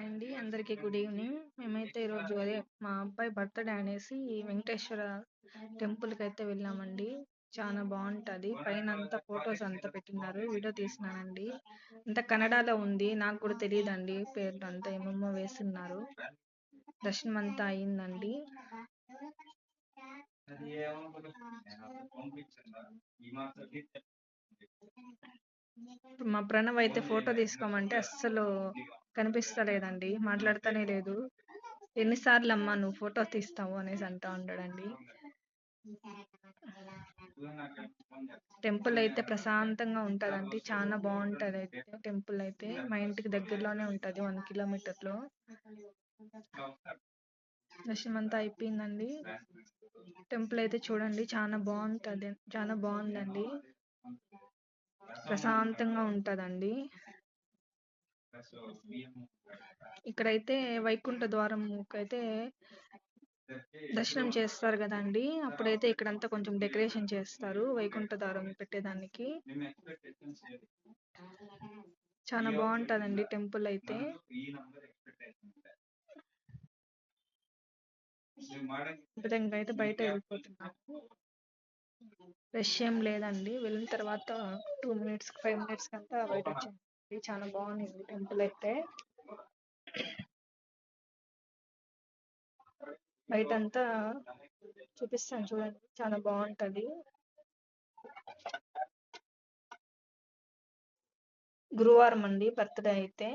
Hi అండి అందరికీ good evening. మేమైతే ఈరోజు అదే మా అబ్బాయి బర్త్డే అనేసి వెంకటేశ్వర టెంపుల్కి అయితే వెళ్ళామండి. చాలా బాగుంటుంది. పైన అంతా ఫొటోస్ అంతా పెట్టినారు. వీడియో తీసినానండి. అంతా కన్నడలో ఉంది. నాకు కూడా తెలియదండి పేర్లు అంతా ఏమేమో వేస్తున్నారు. దర్శనం అంతా అయిందండి. మా ప్రణవ్ అయితే ఫోటో తీసుకోమంటే అస్సలు కనిపిస్తలేదండి. మాట్లాడతానే లేదు. ఎన్నిసార్లు అమ్మా నువ్వు ఫోటో తీస్తావు అనేసి అంటా ఉండడండి. టెంపుల్ అయితే ప్రశాంతంగా ఉంటుందండి. చాలా బాగుంటుంది అయితే టెంపుల్ అయితే. మా ఇంటికి దగ్గరలోనే ఉంటుంది వన్ కిలోమీటర్లో. దర్శనం అంతా అయిపోయిందండి. టెంపుల్ అయితే చూడండి. చాలా బాగుంటుంది. చాలా బాగుందండి. ప్రశాంతంగా ఉంటుందండి. ఇక్కడైతే వైకుంఠ ద్వారం అయితే దర్శనం చేస్తారు కదండి అప్పుడైతే ఇక్కడంతా కొంచెం డెకరేషన్ చేస్తారు వైకుంఠ ద్వారం పెట్టేదానికి. చాలా బాగుంటుందండి టెంపుల్ అయితే. విధంగా అయితే బయట వెళ్ళిపోతున్నాము రష్ ఏం లేదండి. వెళ్ళిన తర్వాత టూ మినిట్స్ ఫైవ్ మినిట్స్ కంతా బయట చాలా బాగుంది టెంపుల్ అయితే. బయట అంతా చూపిస్తాను చూడండి చాలా బాగుంటది. గురువారం అండి బర్త్డే అయితే.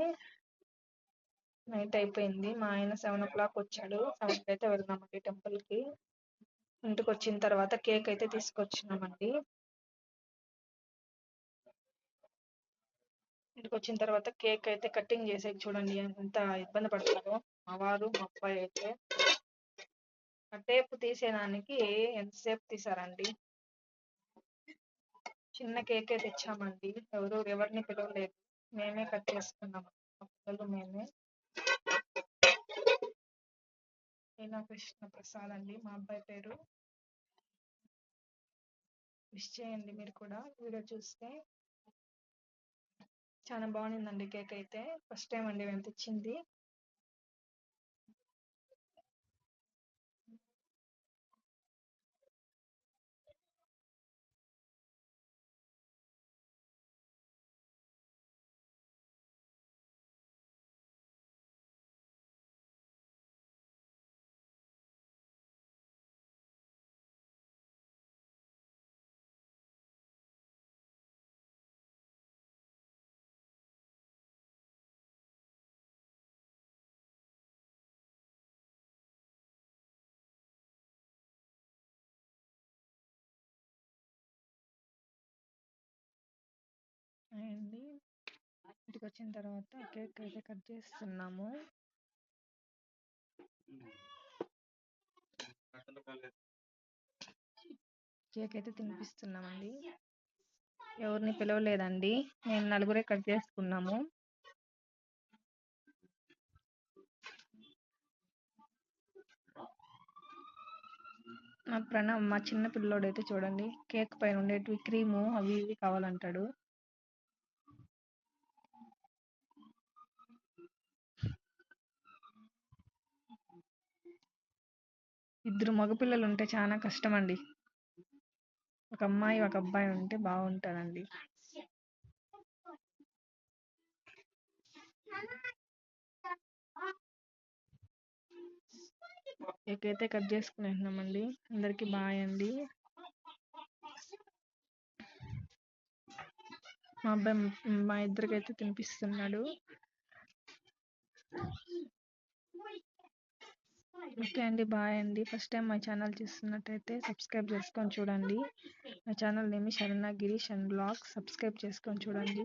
నైట్ అయిపోయింది మా ఆయన సెవెన్ ఓ క్లాక్ వచ్చాడు సెవెన్కి అయితే వెళ్దామండి టెంపుల్కి ఇంటికి వచ్చిన తర్వాత కేక్ అయితే తీసుకొచ్చినామండి. ఇంటికి వచ్చిన తర్వాత కేక్ అయితే కటింగ్ చేసేది చూడండి ఎంత ఇబ్బంది పడతారో మా వారు మా అబ్బాయి అయితే ఆ టేప్ తీసేదానికి ఎంతసేపు తీసారండి? చిన్న కేకే తెచ్చామండి. ఎవరు ఎవరిని పిలవలేదు. మేమే కట్ చేసుకున్నాం. పిల్లలు మేమే. అయినా కృష్ణ ప్రసాద్ అండి మా అబ్బాయి పేరు. విష్ చేయండి మీరు కూడా. వీడియో చూస్తే చాలా బాగుందండి కేక్ అయితే. ఫస్ట్ టైం అండి మేము తెచ్చింది. ఇంటికి వచ్చిన తర్వాత కేక్ అయితే కట్ చేస్తున్నాము. కేక్ అయితే తినిపిస్తున్నామండి. ఎవరిని పిలవలేదండి. మేము నలుగురే కట్ చేసుకున్నాము. మా ప్రణవ్ మా చిన్న పిల్లోడు అయితే చూడండి కేక్ పైన ఉండేటివి క్రీము అవి ఇవి కావాలంటాడు. ఇద్దరు మగపిల్లలు ఉంటే చాలా కష్టం అండి ఒక అమ్మాయి ఒక అబ్బాయి ఉంటే బాగుంటుందండి కేక్ అయితే కట్ చేసుకునేస్తున్నామండి అందరికి బాయ్ అండి. మా అబ్బాయి మా ఇద్దరికైతే తినిపిస్తున్నాడు. ఓకే అండి బాయ్ అండి. ఫస్ట్ టైం మా ఛానల్ చూస్తున్నట్టయితే సబ్స్క్రైబ్ చేసుకొని చూడండి. మా channel name Girish and blog subscribe చేసుకొని చూడండి.